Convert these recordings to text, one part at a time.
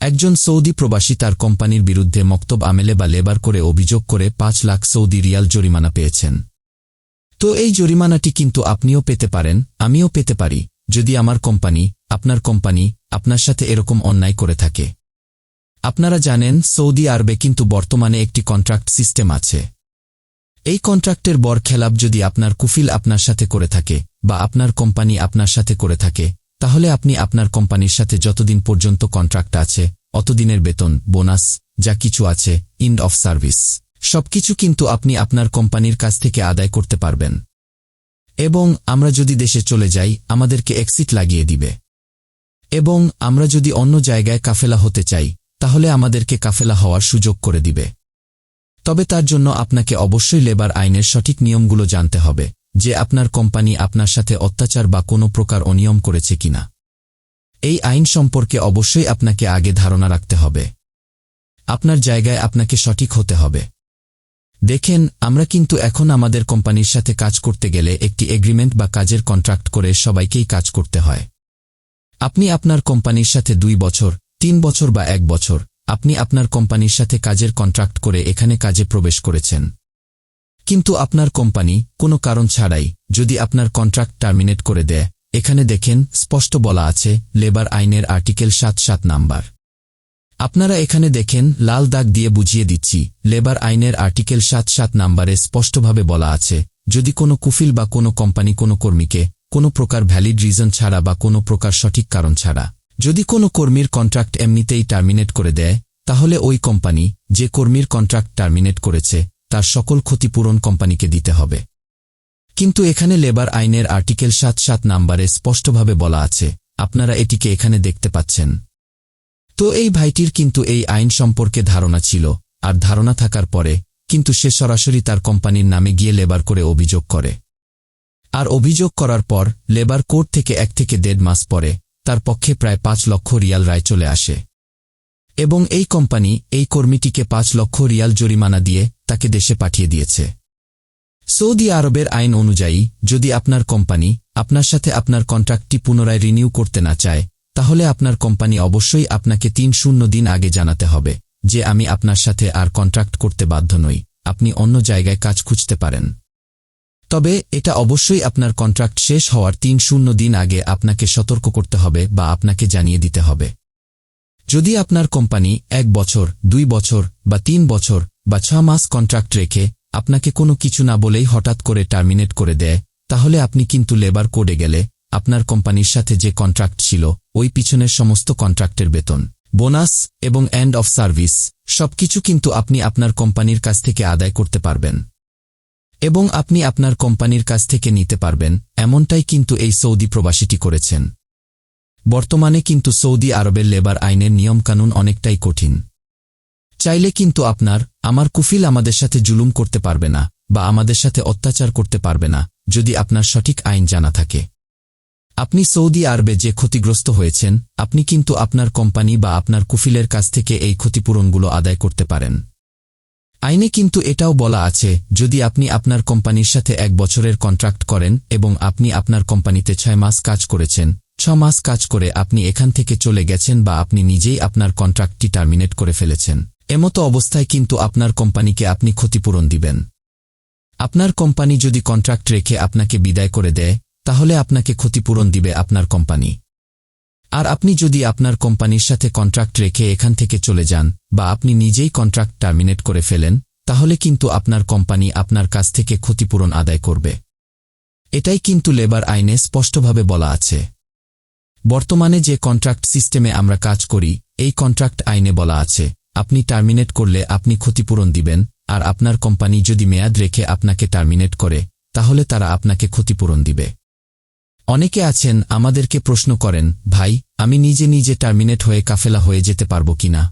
একজন সৌদি প্রবাসী তার কোম্পানির বিরুদ্ধে মক্তব আমেলে বা লেবার করে অভিযোগ করে পাঁচ লাখ সৌদি রিয়াল জরিমানা পেয়েছেন। তো এই জরিমানাটি কিন্তু আপনিও পেতে পারেন, আমিও পেতে পারি, যদি আমার কোম্পানি, আপনার কোম্পানি, আপনার সাথে এরকম অন্যায় করে থাকে। আপনারা জানেন, সৌদি আরবে কিন্তু বর্তমানে একটি কন্ট্রাক্ট সিস্টেম আছে। এই কন্ট্রাক্টের বর খেলাপ যদি আপনার কুফিল আপনার সাথে করে থাকে, বা আপনার কোম্পানি আপনার সাথে করে থাকে তাহলে আপনি আপনার কোম্পানির সাথে যতদিন পর্যন্ত কন্ট্রাক্ট আছে, অতদিনের বেতন, বোনাস, যা কিছু আছে ইন্ড অফ সার্ভিস সবকিছু কিন্তু আপনি আপনার কোম্পানির কাছ থেকে আদায় করতে পারবেন। এবং আমরা যদি দেশে চলে যাই, আমাদেরকে এক্সিট লাগিয়ে দিবে। এবং আমরা যদি অন্য জায়গায় কাফেলা হতে চাই, তাহলে আমাদেরকে কাফেলা হওয়ার সুযোগ করে দিবে। তবে তার জন্য আপনাকে অবশ্যই লেবার আইনের সঠিক নিয়মগুলো জানতে হবে। যে আপনার কোম্পানি আপনার সাথে অত্যাচার বা কোনো প্রকার অনিয়ম করেছে কিনা। এই আইন সম্পর্কে অবশ্যই আপনাকে আগে ধারণা রাখতে হবে। আপনার জায়গায় আপনাকে সঠিক হতে হবে। দেখেন, আমরা কিন্তু এখন আমাদের কোম্পানির সাথে কাজ করতে গেলে একটি এগ্রিমেন্ট বা কাজের কন্ট্রাক্ট করে সবাইকেই কাজ করতে হয়। আপনি আপনার কোম্পানির সাথে দুই বছর, তিন বছর বা এক বছর, আপনি আপনার কোম্পানির সাথে কাজের কন্ট্রাক্ট করে এখানে কাজে প্রবেশ করেছেন। কিন্তু আপনার কোম্পানি কোনো কারণ ছাড়াই যদি আপনার কন্ট্রাক্ট টার্মিনেট করে দেয়, এখানে দেখেন স্পষ্ট বলা আছে লেবার আইনের আর্টিকেল সাত সাত নাম্বার। আপনারা এখানে দেখেন লাল দাগ দিয়ে বুঝিয়ে দিচ্ছি, লেবার আইনের আর্টিকেল সাত সাত নাম্বারে স্পষ্টভাবে বলা আছে, যদি কোনো কুফিল বা কোনো কোম্পানি কোনো কর্মীকে কোনো প্রকার ভ্যালিড রিজন ছাড়া বা কোনো প্রকার সঠিক কারণ ছাড়া যদি কোনো কর্মীর কন্ট্রাক্ট এমনিতেই টার্মিনেট করে দেয়, তাহলে ওই কোম্পানি যে কর্মীর কন্ট্রাক্ট টার্মিনেট করেছে তার সকল ক্ষতিপূরণ কোম্পানিকে দিতে হবে। কিন্তু এখানে লেবার আইনের আর্টিকেল সাত সাত নাম্বারে স্পষ্টভাবে বলা আছে, আপনারা এটিকে এখানে দেখতে পাচ্ছেন। তো এই ভাইটির কিন্তু এই আইন সম্পর্কে ধারণা ছিল, আর ধারণা থাকার পরে কিন্তু সে সরাসরি তার কোম্পানির নামে গিয়ে লেবার করে অভিযোগ করে। আর অভিযোগ করার পর লেবার কোর্ট থেকে এক থেকে দেড় মাস পরে তার পক্ষে প্রায় পাঁচ লক্ষ রিয়াল রায় চলে আসে। এবং এই কোম্পানি এই কর্মীটিকে পাঁচ লক্ষ রিয়াল জরিমানা দিয়ে তাকে দেশে পাঠিয়ে দিয়েছে। সৌদি আরবের আইন অনুযায়ী, যদি আপনার কোম্পানি আপনার সাথে আপনার কন্ট্রাক্টটি পুনরায় রিনিউ করতে না চায়, তাহলে আপনার কোম্পানি অবশ্যই আপনাকে তিন শূন্য দিন আগে জানাতে হবে যে আমি আপনার সাথে আর কন্ট্রাক্ট করতে বাধ্য নই, আপনি অন্য জায়গায় কাজ খুঁজতে পারেন। তবে এটা অবশ্যই আপনার কন্ট্রাক্ট শেষ হওয়ার তিন শূন্য দিন আগে আপনাকে সতর্ক করতে হবে বা আপনাকে জানিয়ে দিতে হবে। যদি আপনার কোম্পানি এক বছর, দুই বছর বা তিন বছর বা ছ মাস কন্ট্রাক্ট রেখে আপনাকে কোনো কিছু না বলেই হঠাৎ করে টার্মিনেট করে দেয়, তাহলে আপনি কিন্তু লেবার কোডে গেলে আপনার কোম্পানির সাথে যে কন্ট্রাক্ট ছিল, ওই পিছনের সমস্ত কন্ট্রাক্টের বেতন বোনাস এবং এন্ড অফ সার্ভিস সবকিছু কিন্তু আপনি আপনার কোম্পানির কাছ থেকে আদায় করতে পারবেন। এবং আপনি আপনার কোম্পানির কাছ থেকে নিতে পারবেন, এমনটাই কিন্তু এই সৌদি প্রবাসীটি করেছেন। বর্তমানে কিন্তু সৌদি আরবের লেবার আইনের নিয়মকানুন অনেকটাই কঠিন। চাইলে কিন্তু আপনার, আমার কুফিল আমাদের সাথে জুলুম করতে পারবে না, বা আমাদের সাথে অত্যাচার করতে পারবে না, যদি আপনার সঠিক আইন জানা থাকে। আপনি সৌদি আরবে যে ক্ষতিগ্রস্ত হয়েছেন, আপনি কিন্তু আপনার কোম্পানি বা আপনার কুফিলের কাছ থেকে এই ক্ষতিপূরণগুলো আদায় করতে পারেন। আইনে কিন্তু এটাও বলা আছে, যদি আপনি আপনার কোম্পানির সাথে এক বছরের কন্ট্রাক্ট করেন এবং আপনি আপনার কোম্পানিতে ছয় মাস কাজ করেছেন ছ মাস কাজ করে আপনি এখান থেকে চলে গেছেন বা আপনি নিজেই আপনার কন্ট্রাক্টটি টার্মিনেট করে ফেলেছেন। এমতো অবস্থায় কিন্তু আপনার কোম্পানিকে আপনি ক্ষতিপূরণ দিবেন। আপনার কোম্পানি যদি কন্ট্রাক্ট রেখে আপনাকে বিদায় করে দেয়, তাহলে আপনাকে ক্ষতিপূরণ দিবে আপনার কোম্পানি। আর আপনি যদি আপনার কোম্পানির সাথে কন্ট্রাক্ট রেখে এখান থেকে চলে যান বা আপনি নিজেই কন্ট্রাক্ট টার্মিনেট করে ফেলেন, তাহলে কিন্তু আপনার কোম্পানি আপনার কাছ থেকে ক্ষতিপূরণ আদায় করবে। এটাই কিন্তু লেবার আইনে স্পষ্টভাবে বলা আছে। বর্তমানে যে কন্ট্রাক্ট সিস্টেমে আমরা কাজ করি, এই কন্ট্রাক্ট আইনে বলা আছে, আপনি টার্মিনেট করলে আপনি ক্ষতিপূরণ দিবেন, আর আপনার কোম্পানি যদি মেয়াদ রেখে আপনাকে টার্মিনেট করে, তাহলে তারা আপনাকে ক্ষতিপূরণ দিবে। অনেকে আছেন, আমাদেরকে প্রশ্ন করেন, ভাই, আমি নিজে নিজে টার্মিনেট হয়ে কাফেলা হয়ে যেতে পারব কিনা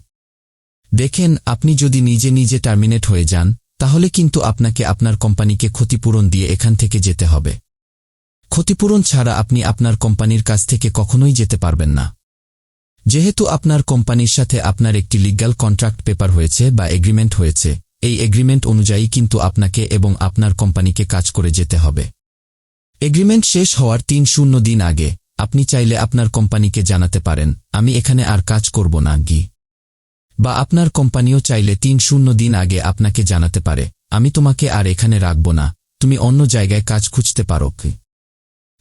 দেখেন, আপনি যদি নিজে নিজে টার্মিনেট হয়ে যান, তাহলে কিন্তু আপনাকে আপনার কোম্পানিকে ক্ষতিপূরণ দিয়ে এখান থেকে যেতে হবে। ক্ষতিপূরণ ছাড়া আপনি আপনার কোম্পানির কাছ থেকে কখনোই যেতে পারবেন না। যেহেতু আপনার কোম্পানির সাথে আপনার একটি লিগ্যাল কন্ট্রাক্ট পেপার হয়েছে বা এগ্রিমেন্ট হয়েছে, এই এগ্রিমেন্ট অনুযায়ী কিন্তু আপনাকে এবং আপনার কোম্পানিকে কাজ করে যেতে হবে। এগ্রিমেন্ট শেষ হওয়ার তিন শূন্য দিন আগে আপনি চাইলে আপনার কোম্পানিকে জানাতে পারেন, আমি এখানে আর কাজ করব না, গি। বা, আপনার কোম্পানিও চাইলে তিন শূন্য দিন আগে আপনাকে জানাতে পারে, আমি তোমাকে আর এখানে রাখব না, তুমি অন্য জায়গায় কাজ খুঁজতে পারো, কি?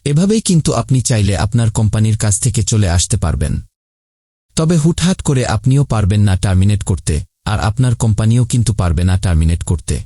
এভাবেই কিন্তু আপনি চাইলে আপনার কোম্পানির কাছ থেকে চলে আসতে পারবেন। তবে হুটহাট করে আপনিও পারবেন না টার্মিনেট করতে, আর আপনার কোম্পানিও কিন্তু পারবে না টার্মিনেট করতে।